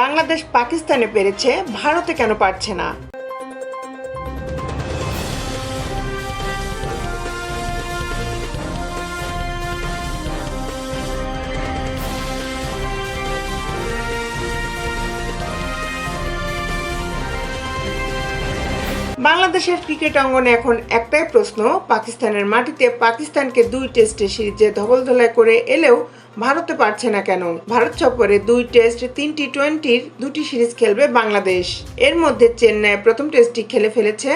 বাংলাদেশ পাকিস্তানে পেরেছে ভারতে কেন পারছে না? বাংলাদেশের ক্রিকেট অঙ্গনে এখন একটাই প্রশ্ন, পাকিস্তানের মাটিতে পাকিস্তানকে দুই টেস্টে সিরিজে ধবলধোলাই করে এলেও ভারতে পারছে না কেন? ভারত সফরে দুই টেস্ট তিনটি টোয়েন্টির দুটি সিরিজ খেলবে বাংলাদেশ। এর মধ্যে চেন্নাই প্রথম টেস্টটি খেলে ফেলেছে,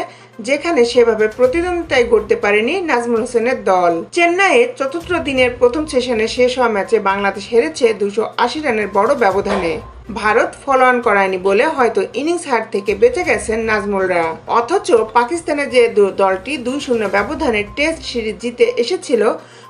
যেখানে সেভাবে প্রতিদ্বন্দ্বিতায় গড়তে পারেনি নাজমুল হোসেনের দল। চেন্নাইয়ে চতুর্থ দিনের প্রথম সেশনে শেষ হওয়া ম্যাচে বাংলাদেশ হেরেছে দুশো আশি রানের বড় ব্যবধানে। ভারত ফলো অন করায়নি বলে হয়তো ইনিংস হার থেকে বেঁচে গেছেন নাজমুলরা। অথচ পাকিস্তানের যে দলটি দুই শূন্য ব্যবধানে টেস্ট সিরিজ জিতে এসেছিল,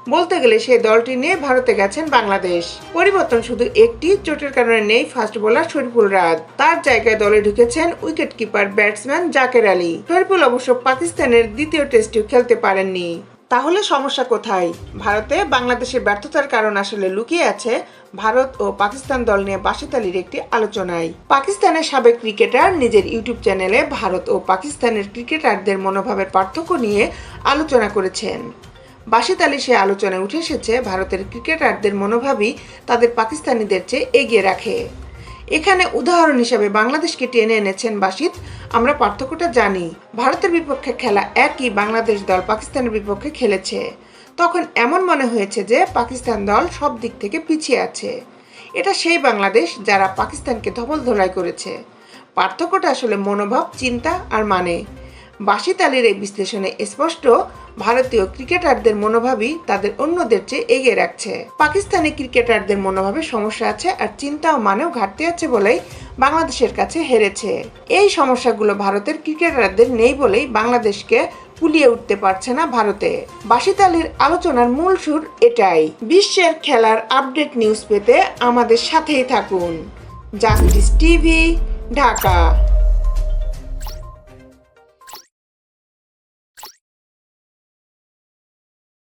বলতে গেলে সেই দলটি নিয়ে ভারতে গেছেন বাংলাদেশ। পরিবর্তন শুধু একটি, চোটের কারণে নেই ফাস্ট বোলার শরীফুল রাজ তার জায়গায় দলে ঢুকেছেন wicket keeper batsman Zaker Ali. Shoriful অবশ্য পাকিস্তানের দ্বিতীয় টেস্টটিও খেলতে পারেননি। তাহলে সমস্যা কোথায়? ভারতে বাংলাদেশের ব্যর্থতার কারণ আসলে লুকিয়ে আছে ভারত ও পাকিস্তান দল নিয়ে বাসিত আলীর একটি আলোচনায়। পাকিস্তানের সাবেক ক্রিকেটার নিজের ইউটিউব চ্যানেলে ভারত ও পাকিস্তানের ক্রিকেটারদের মনোভাবের পার্থক্য নিয়ে আলোচনা করেছেন। বাসিত আলী সে আলোচনায় উঠে এসেছে, ভারতের ক্রিকেটারদের মনোভাবই তাদের পাকিস্তানিদের চেয়ে এগিয়ে রাখে। এখানে উদাহরণ হিসেবে বাংলাদেশকে টেনে এনেছেন বাসিত আমরা পার্থক্যটা জানি। ভারতের বিপক্ষে খেলা একই বাংলাদেশ দল পাকিস্তানের বিপক্ষে খেলেছে। তখন এমন মনে হয়েছে যে পাকিস্তান দল সব দিক থেকে পিছিয়ে আছে। এটা সেই বাংলাদেশ যারা পাকিস্তানকে ধবল ধোলাই করেছে। পার্থক্যটা আসলে মনোভাব, চিন্তা আর মানে। বাসিত আলীর এই বিশ্লেষণে স্পষ্ট, ভারতীয় ক্রিকেটারদের মনোভাবই তাদের অন্যদের চেয়ে এগিয়ে রাখছে। পাকিস্তানি ক্রিকেটারদের মনোভাবে সমস্যা আছে আর চিন্তা ও মানেও ঘাটতি আছে বলেই বাংলাদেশের কাছে হেরেছে। এই সমস্যাগুলো ভারতের ক্রিকেটারদের নেই বলেই বাংলাদেশকে কুলিয়ে উঠতে পারছে না ভারতে। বাসিত আলোচনার মূল সুর এটাই। বিশ্বের খেলার আপডেট নিউজ পেতে আমাদের সাথেই থাকুন। Justice TV, Dhaka.